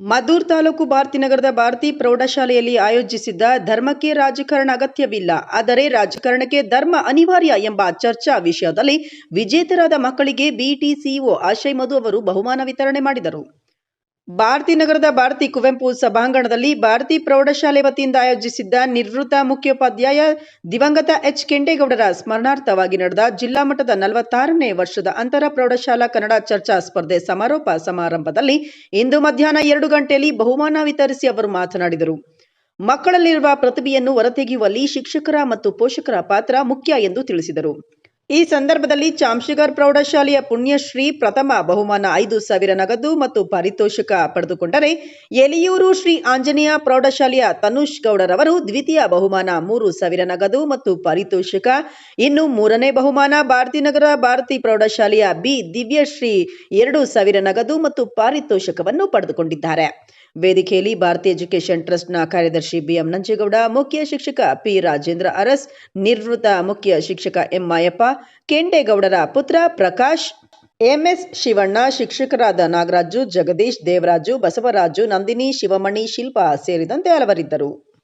ಮದ್ದೂರು ತಾಲೂಕು ಭಾರತೀನಗರದ ಭಾರತಿ ಪ್ರೌಢಶಾಲೆಯಲ್ಲಿ ಆಯೋಜಿಸಿದ್ದ ಧರ್ಮಕ್ಕೆ ರಾಜಕಾರಣ ಅಗತ್ಯವಿಲ್ಲ, ಆದರೆ ರಾಜಕಾರಣಕ್ಕೆ ಧರ್ಮ ಅನಿವಾರ್ಯ ಎಂಬ ಚರ್ಚಾ ವಿಷಯದಲ್ಲಿ ವಿಜೇತರಾದ ಮಕ್ಕಳಿಗೆ ಬಿಟಿ ಸಿಇಒ ಆಶಯ್ ಮಧು ಅವರು ಬಹುಮಾನ ವಿತರಣೆ ಮಾಡಿದರು. ಭಾರತೀನಗರದ ಭಾರತಿ ಕುವೆಂಪು ಸಭಾಂಗಣದಲ್ಲಿ ಭಾರತಿ ಪ್ರೌಢಶಾಲೆ ವತಿಯಿಂದ ಆಯೋಜಿಸಿದ್ದ ನಿವೃತ್ತ ಮುಖ್ಯೋಪಾಧ್ಯಾಯ ದಿವಂಗತ ಎಚ್ ಕೆಂಡೇಗೌಡರ ಸ್ಮರಣಾರ್ಥವಾಗಿ ನಡೆದ ಜಿಲ್ಲಾ ಮಟ್ಟದ ನಲವತ್ತಾರನೇ ವರ್ಷದ ಅಂತರ ಪ್ರೌಢಶಾಲಾ ಕನ್ನಡ ಚರ್ಚಾ ಸ್ಪರ್ಧೆ ಸಮಾರೋಪ ಸಮಾರಂಭದಲ್ಲಿ ಇಂದು ಮಧ್ಯಾಹ್ನ ಎರಡು ಗಂಟೆಯಲ್ಲಿ ಬಹುಮಾನ ವಿತರಿಸಿ ಅವರು ಮಾತನಾಡಿದರು. ಮಕ್ಕಳಲ್ಲಿರುವ ಪ್ರತಿಭೆಯನ್ನು ಹೊರತೆಗೆಯುವಲ್ಲಿ ಶಿಕ್ಷಕರ ಮತ್ತು ಪೋಷಕರ ಪಾತ್ರ ಮುಖ್ಯ ಎಂದು ತಿಳಿಸಿದರು. ಈ ಸಂದರ್ಭದಲ್ಲಿ ಚಾಮ್ಶಿಗರ್ ಪ್ರೌಢಶಾಲೆಯ ಪುಣ್ಯಶ್ರೀ ಪ್ರಥಮ ಬಹುಮಾನ ಐದು ಸಾವಿರ ನಗದು ಮತ್ತು ಪಾರಿತೋಷಕ ಪಡೆದುಕೊಂಡರೆ ಎಲಿಯೂರು ಶ್ರೀ ಆಂಜನೇಯ ಪ್ರೌಢಶಾಲೆಯ ತನುಷ್ ಗೌಡರವರು ದ್ವಿತೀಯ ಬಹುಮಾನ ಮೂರು ಸಾವಿರ ನಗದು ಮತ್ತು ಪಾರಿತೋಷಕ. ಇನ್ನು ಮೂರನೇ ಬಹುಮಾನ ಭಾರತೀನಗರ ಭಾರತಿ ಪ್ರೌಢಶಾಲೆಯ ಬಿ ದಿವ್ಯಶ್ರೀ ಎರಡು ಸಾವಿರ ನಗದು ಮತ್ತು ಪಾರಿತೋಷಕವನ್ನು ಪಡೆದುಕೊಂಡಿದ್ದಾರೆ. ವೇದಿಕೆಯಲ್ಲಿ ಭಾರತೀಯ ಎಜುಕೇಷನ್ ಟ್ರಸ್ಟ್ನ ಕಾರ್ಯದರ್ಶಿ ಬಿಎಂ ನಂಜೇಗೌಡ, ಮುಖ್ಯ ಶಿಕ್ಷಕ ಪಿ ರಾಜೇಂದ್ರ ಅರಸ್, ನಿವೃತ್ತ ಮುಖ್ಯ ಶಿಕ್ಷಕ ಎಂ ಮಾಯಪ್ಪ, ಕೆಂಡೇಗೌಡರ ಪುತ್ರ ಪ್ರಕಾಶ್ ಎಂಎಸ್ ಶಿವಣ್ಣ, ಶಿಕ್ಷಕರಾದ ನಾಗರಾಜು, ಜಗದೀಶ್, ದೇವರಾಜು, ಬಸವರಾಜು, ನಂದಿನಿ, ಶಿವಮಣಿ, ಶಿಲ್ಪಾ ಸೇರಿದಂತೆ ಹಲವರಿದ್ದರು.